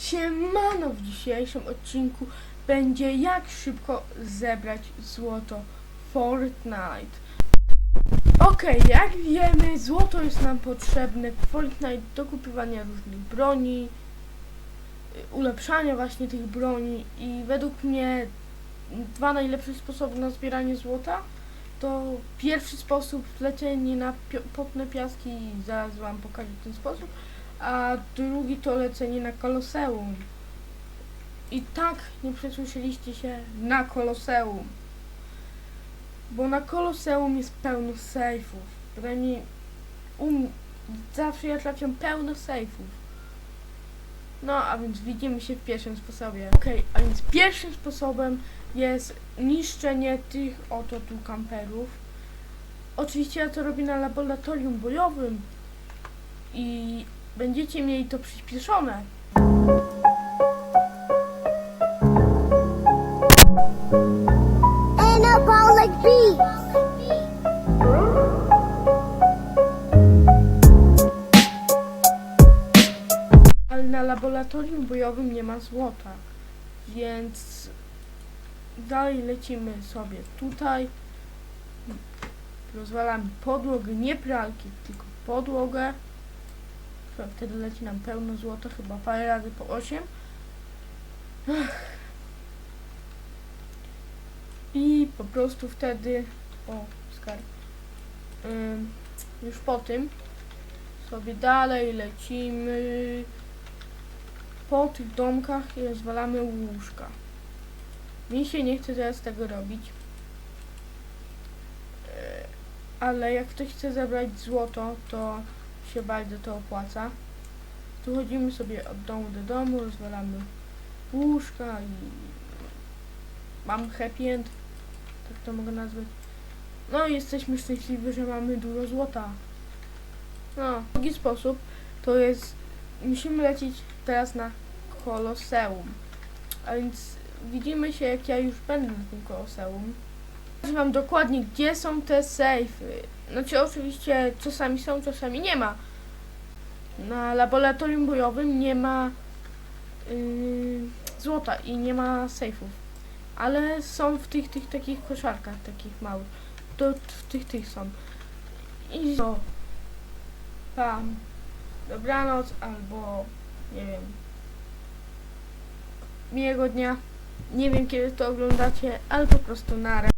Siemano, w dzisiejszym odcinku będzie jak szybko zebrać złoto Fortnite. Okej, jak wiemy, złoto jest nam potrzebne w Fortnite do kupowania różnych broni, y, ulepszania właśnie tych broni i według mnie dwa najlepsze sposoby na zbieranie złota to pierwszy sposób lecenie na potne piaski zaraz wam pokażę ten sposób, a drugi to lecenie na koloseum. I tak nie przesłyszeliście się na koloseum. Bo na koloseum jest pełno sejfów. Przynajmniej um, zawsze ja trafiam pełno sejfów. No, a więc widzimy się w pierwszym sposobie. Okej, a więc pierwszym sposobem jest niszczenie tych oto tu kamperów. Oczywiście ja to robię na laboratorium bojowym i będziecie mieli to przyspieszone. Anabolic. Ale na laboratorium bojowym nie ma złota, więc dalej lecimy sobie tutaj. Rozwalamy podłogę, nie pralki, tylko podłogę. Wtedy leci nam pełno złota, chyba parę razy po 8. I po prostu wtedy, o, skarb, Ym, już po tym sobie dalej lecimy po tych domkach i rozwalamy łóżka. Mi się nie chce teraz tego robić. Ale jak ktoś chce zabrać złoto, to się bardzo to opłaca. Tu chodzimy sobie od domu do domu, rozwalamy łóżka i mam happy end, tak to mogę nazwać. No jesteśmy szczęśliwi, że mamy dużo złota. No, drugi sposób to jest, musimy lecieć teraz na koloseum. A więc widzimy się, jak ja już będę na tym koloseum. Wam dokładnie, gdzie są te sejfy. Znaczy oczywiście czasami są, czasami nie ma. Na laboratorium bojowym nie ma yy, złota i nie ma sejfów. Ale są w tych, tych takich koszarkach, takich małych. To w tych, tych są. I to. Tam. Dobranoc albo nie wiem. Miłego dnia. Nie wiem kiedy to oglądacie, ale po prostu nara.